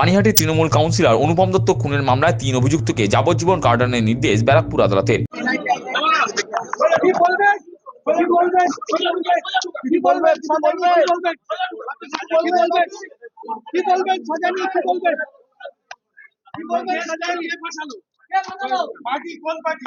পানিহাটির Trinamool councillor Anupam Dutta খুনের মামলায় তিন অভিযুক্তকে যাবজ্জীবন কারাদণ্ডের নির্দেশ ব্যারাকপুর আদালতের পার্টি কোন পার্টি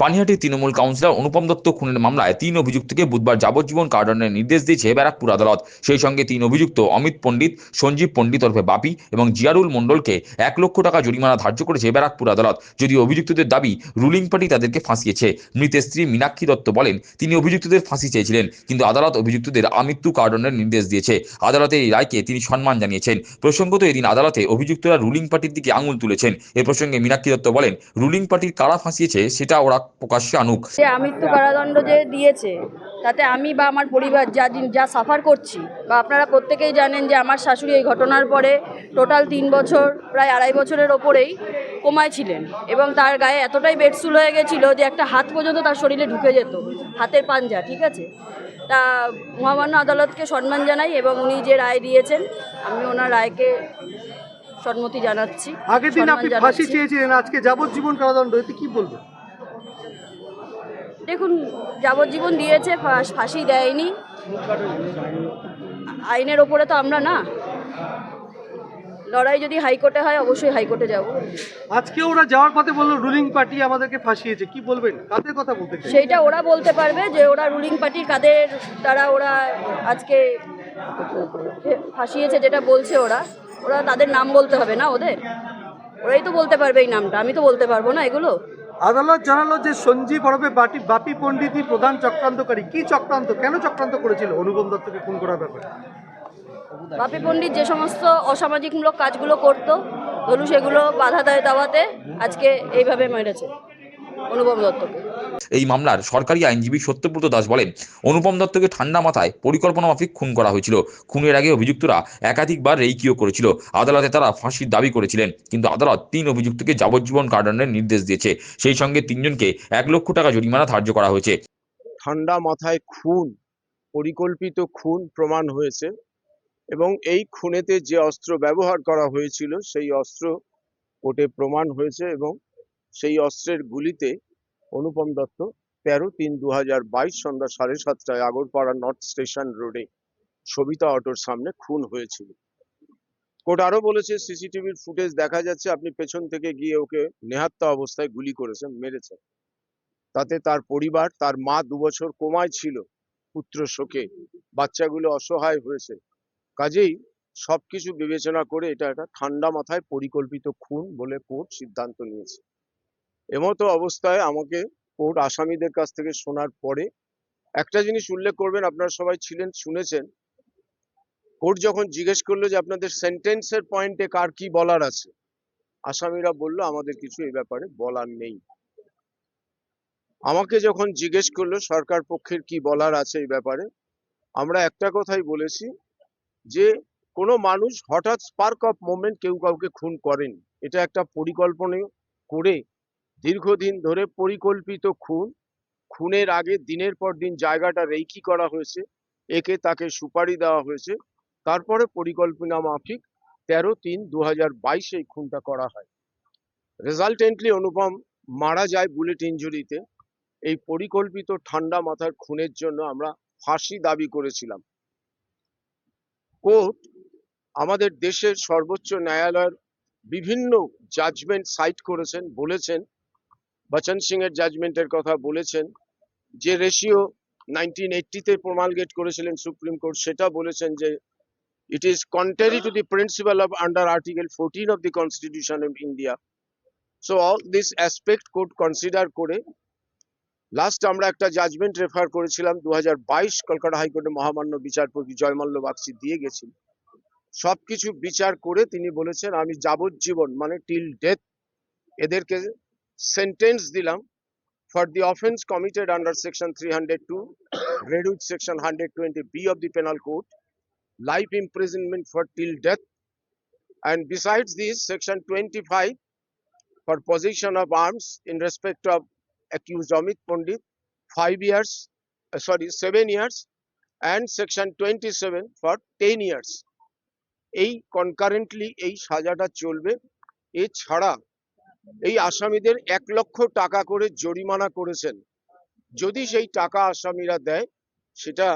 পানিহাটির তৃণমূল কাউন্সিলর অনুপম দত্ত খুনের মামলায় তিন অভিযুক্তকে বুধবার যাবজ্জীবন কারাদণ্ডের নির্দেশ দিয়েছে ব্যারাকপুর আদালত। সেই সঙ্গে তিন অভিযুক্ত অমিত পণ্ডিত, সঞ্জীব পণ্ডিত ওরফে বাপি এবং জিয়ারুল মণ্ডলকে এক লক্ষ টাকা জরিমানা ধার্য করেছে ব্যারাকপুর আদালত। যদিও অভিযুক্তদের দাবি রুলিং পার্টি তাদেরকে ফাঁসিয়েছে। মৃতের স্ত্রী মীনাক্ষী দত্ত বলেন, তিনি অভিযুক্তদের ফাঁসি চেয়েছিলেন, কিন্তু আদালত অভিযুক্তদের আমৃত্যু কারাদণ্ডের নির্দেশ দিয়েছে। আদালতের এই রায়কে তিনি সম্মান জানিয়েছেন। প্রসঙ্গত এদিন আদালতে অভিযুক্তরা রুলিং পার্টির দিকে আঙুল তুলেছেন। এ প্রসঙ্গে মীনাক্ষী দত্ত বলেন, রুলিং পার্টির কারা ফাঁসিয়েছে সেটা ওরা প্রকাশ্যে আনুক। যে আমৃত্যু কারাদণ্ড যে দিয়েছে তাতে আমি বা আমার পরিবার যা যা সাফার করছি বা আপনারা প্রত্যেকেই জানেন যে আমার শাশুড়ি এই ঘটনার পরে টোটাল তিন বছর প্রায় আড়াই বছরের ওপরেই কোমায় ছিলেন এবং তার গায়ে এতটাই বেডসুল হয়ে গেছিল যে একটা হাত পর্যন্ত তার শরীরে ঢুকে যেত হাতের পাঞ্জা ঠিক আছে? তা মহামান্য আদালতকে সম্মান জানাই এবং উনি যে রায় দিয়েছেন আমি ওনার রায়কে সম্মতি জানাচ্ছি আগের দিন আপনি ফাঁসি চেয়েছিলেন আজকে যাবজ্জীবন কারাদণ্ড এতে কি বলবেন? দেখুন যাবজ্জীবন দিয়েছে ফাঁস- দেয়নি। আইনের ওপরে তো আমরা না। লড়াই যদি হাইকোর্টে হয় অবশ্যই হাইকোর্টে যাব। আজকে ওরা যাওয়ার পথে বলল রুলিং পার্টি আমাদেরকে ফাঁসিয়েছে। কি বলবেন? কাদের কথা বলতে সেইটা ওরা বলতে পারবে যে ওরা রুলিং পার্টির কাদের তারা ওরা আজকে ফাঁসিয়েছে যেটা বলছে ওরা। ওরা তাদের নাম বলতে হবে না ওদের? ওরাই তো বলতে পারবে এই নামটা। আমি তো বলতে পারব না এগুলো। আদালত জানালো যে সঞ্জীব ওরফে বাটি বাপি পণ্ডিতই প্রধান চক্রান্তকারী। কি চক্রান্ত? কেন চক্রান্ত করেছিল? অনুপম দত্তকে খুন করার ব্যাপারে। বাপি পণ্ডিত যে সমস্ত অসামাজিকমূলক কাজগুলো করতো ধরু সেগুলো বাধা দেয় দাওয়াতে, আজকে এইভাবে মেরেছে অনুপম দত্তকে। এই মামলার সরকারি আইনজীবী সত্যব্রত দাস বলেন, অনুপম দত্তকে ঠান্ডা মাথায় পরিকল্পনা মাফিক খুন করা হয়েছিল। খুনের আগে অভিযুক্তরা একাধিকবার রেইকিও করেছিল। আদালতে তারা ফাঁসির দাবি করেছিলেন, কিন্তু আদালত তিন অভিযুক্তকে যাবজ্জীবন কারাদণ্ডের নির্দেশ দিয়েছে। সেই সঙ্গে তিনজনকে এক লক্ষ টাকা জরিমানা ধার্য করা হয়েছে। ঠান্ডা মাথায় খুন, পরিকল্পিত খুন প্রমাণ হয়েছে এবং এই খুনেতে যে অস্ত্র ব্যবহার করা হয়েছিল, সেই অস্ত্র কোর্টে প্রমাণ হয়েছে এবং সেই অস্ত্রের গুলিতে অনুপম দত্ত, তেরো তিন দু হাজার বাইশ সন্ধ্যা সাড়ে সাতটায় আগরপাড়া নর্থ স্টেশন রোডে সবিতা অটোর সামনে খুন হয়েছিল। কোর্ট আরও বলেছে, সিসিটিভির ফুটেজ দেখা যাচ্ছে, আপনি পেছন থেকে গিয়ে ওকে নেহাত্তা অবস্থায় গুলি করেছেন, মেরেছেন। তাতে তার পরিবার, তার মা দুবছর কোমায় ছিল, পুত্র শোকে। বাচ্চাগুলো অসহায় হয়েছে। কাজেই সবকিছু বিবেচনা করে এটা একটা ঠান্ডা মাথায় পরিকল্পিত খুন বলে কোর্ট সিদ্ধান্ত নিয়েছে। এমতো অবস্থায় আমাকে কোর্ট আসামিদের কাছ থেকে শোনার পরে একটা জিনিস উল্লেখ করবেন, আপনারা সবাই ছিলেন, শুনেছেন। কোর্ট যখন জিজ্ঞেস করল যে আপনাদের সেন্টেন্সের পয়েন্টে কার কি বলার আছে, আসামিরা বলল, আমাদের কিছু এই ব্যাপারে বলার নেই। আমাকে যখন জিজ্ঞেস করল, সরকার পক্ষের কি বলার আছে এই ব্যাপারে? আমরা একটা কথাই বলেছি যে, কোনো মানুষ হঠাৎ স্পার্ক অফ মোমেন্ট কেউ কাউকে খুন করেন। এটা একটা পরিকল্পনা করে দীর্ঘদিন ধরে পরিকল্পিত খুন, খুনের আগে দিনের পর দিন জায়গাটা রেইকি করা হয়েছে, একে তাকে সুপারি দেওয়া হয়েছে। তারপরে পরিকল্পনা মাফিক তেরো তিন দু হাজার বাইশে খুনটা করা হয়। রেজাল্টেন্টলি অনুপম মারা যায় বুলেট ইঞ্জুরিতে এই পরিকল্পিত ঠান্ডা মাথার খুনের জন্য আমরা ফাঁসি দাবি করেছিলাম। কোর্ট আমাদের দেশের সর্বোচ্চ ন্যায়ালয়ের বিভিন্ন জাজমেন্ট সাইট করেছেন, বলেছেন বচন সিং এর জাজমেন্টের কথা বলেছেন। যে রেশিও নাইনটিন এইটটিতে প্রমালগেট করেছিলেন সুপ্রিম কোর্ট, সেটা বলেছেন যে it is contrary to the principle of under article fourteen of the constitution of India so all this aspect court consider করে লাস্ট আমরা একটা জাজমেন্ট রেফার করেছিলাম দু হাজার বাইশ কলকাতা হাইকোর্টে মহামান্য বিচারপতি জয়মাল্য বাগচি দিয়ে গেছেন। সবকিছু বিচার করে তিনি বলেছেন, আমি যাবজ্জীবন মানে টিল ডেথ এদেরকে সেন্টেন্স দিলাম for the offence committed under section three hundred two read with section hundred twenty B of the penal code life imprisonment for till death and besides this section 25 for possession of arms in respect of accused Amit Pandit, five years, uh, sorry, seven years, and section 27 for 10 years. এই concurrently এই সাজাটা চলবে এছাড়া এই আসামিদের এক লক্ষ টাকা করে জরিমানা করেছেন। যদি সেই টাকা আসামিরা দেয় সেটা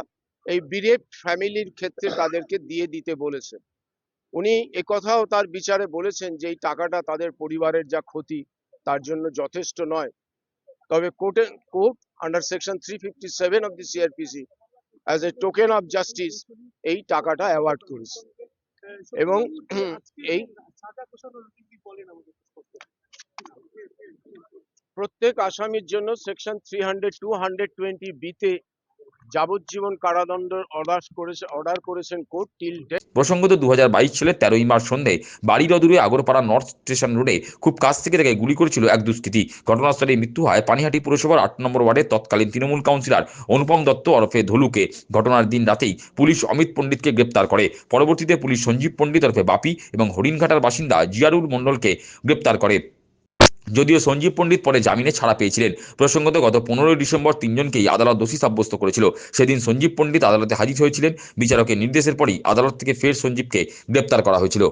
এই বিরেপ ফ্যামিলির ক্ষেত্রে তাদেরকে দিয়ে দিতে বলেছেন উনি একথাও তার বিচারে বলেছেন যে এই টাকাটা তাদের পরিবারের যা ক্ষতি তার জন্য যথেষ্ট নয়। তবে কোর্টে court under section three fifty seven of the CrPC as a token of justice এই টাকাটা অ্যাওয়ার্ড করেছে। এবং এই সাজা ঘোষণা হলো কি কি বলেন আমাদের প্রত্যেক আসামির জন্য section three hundred two hundred twenty বিতে যাবজ্জীবন কারাদণ্ড অর্ডার করেছে অর্ডার করেছেন কোর্ট টিল প্রসঙ্গত দু সালের তেরোই মার্চ সন্ধে বাড়ির অদূরে আগরপাড়া নর্থ স্টেশন রোডে খুব কাছ থেকে তাকে গুলি করেছিল এক দুষ্কৃতী। ঘটনাস্থলে মৃত্যু হয় পানিহাটি পুরসভার আট নম্বর ওয়ার্ডের তৎকালীন তৃণমূল কাউন্সিলর অনুপম দত্ত ওরফে ধলুকে। ঘটনার দিন রাতেই পুলিশ অমিত পণ্ডিতকে গ্রেপ্তার করে। পরবর্তীতে পুলিশ সঞ্জীব পণ্ডিত ওরফে বাপি এবং হরিণঘাটার বাসিন্দা জিয়ারুল মণ্ডলকে গ্রেপ্তার করে। যদিও সঞ্জীব পণ্ডিত পরে জামিনে ছাড়া পেয়েছিলেন। প্রসঙ্গত গত পনেরোই ডিসেম্বর তিনজনকেই আদালত দোষী সাব্যস্ত করেছিল। সেদিন সঞ্জীব পণ্ডিত আদালতে হাজির হয়েছিলেন। বিচারকের নির্দেশের পরই আদালত থেকে ফের সঞ্জীবকে গ্রেপ্তার করা হয়েছিল।